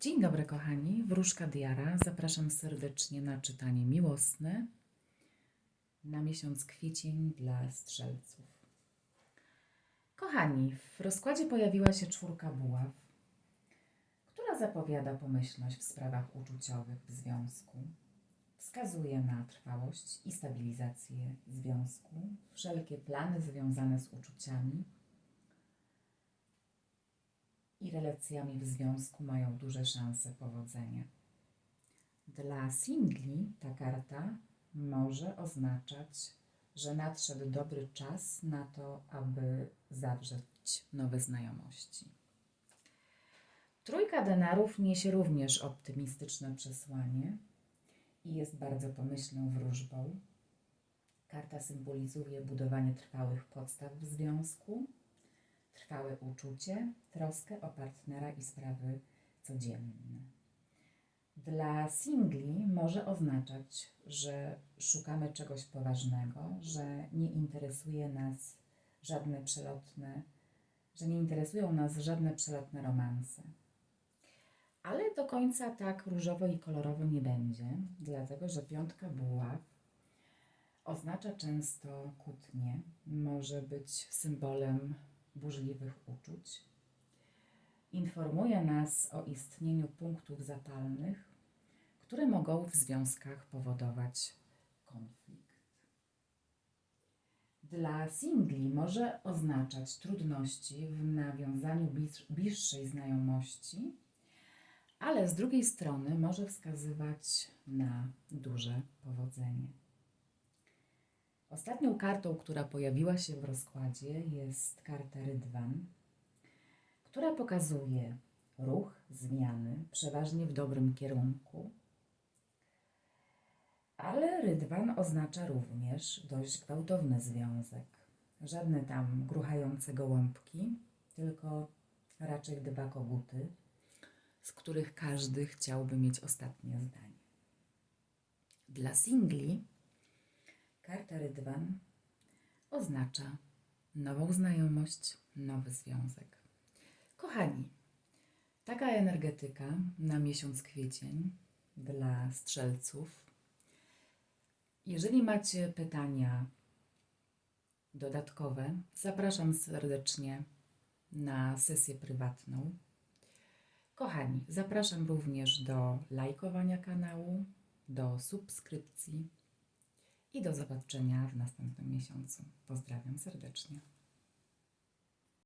Dzień dobry, kochani. Wróżka Diara. Zapraszam serdecznie na czytanie miłosne na miesiąc kwiecień dla strzelców. Kochani, w rozkładzie pojawiła się czwórka buław, która zapowiada pomyślność w sprawach uczuciowych w związku. Wskazuje na trwałość i stabilizację związku, wszelkie plany związane z uczuciami i relacjami w związku mają duże szanse powodzenia. Dla singli ta karta może oznaczać, że nadszedł dobry czas na to, aby zawrzeć nowe znajomości. Trójka denarów niesie również optymistyczne przesłanie i jest bardzo pomyślną wróżbą. Karta symbolizuje budowanie trwałych podstaw w związku, trwałe uczucie, troskę o partnera i sprawy codzienne. Dla singli może oznaczać, że szukamy czegoś poważnego, że nie interesuje nas żadne przelotne, że nie interesują nas żadne przelotne romanse. Ale do końca tak różowo i kolorowo nie będzie, dlatego że piątka buław oznacza często kłótnie, może być symbolem burzliwych uczuć. Informuje nas o istnieniu punktów zapalnych, które mogą w związkach powodować konflikt. Dla singli może oznaczać trudności w nawiązaniu bliż- bliższej znajomości, ale z drugiej strony może wskazywać na duże powodzenie. Ostatnią kartą, która pojawiła się w rozkładzie, jest karta Rydwan, która pokazuje ruch, zmiany, przeważnie w dobrym kierunku. Ale Rydwan oznacza również dość gwałtowny związek. Żadne tam gruchające gołąbki, tylko raczej dwa koguty, z których każdy chciałby mieć ostatnie zdanie. Dla singli Karta Rydwan oznacza nową znajomość, nowy związek. Kochani, taka energetyka na miesiąc kwiecień dla strzelców. Jeżeli macie pytania dodatkowe, zapraszam serdecznie na sesję prywatną. Kochani, zapraszam również do lajkowania kanału, do subskrypcji i do zobaczenia w następnym miesiącu. Pozdrawiam serdecznie.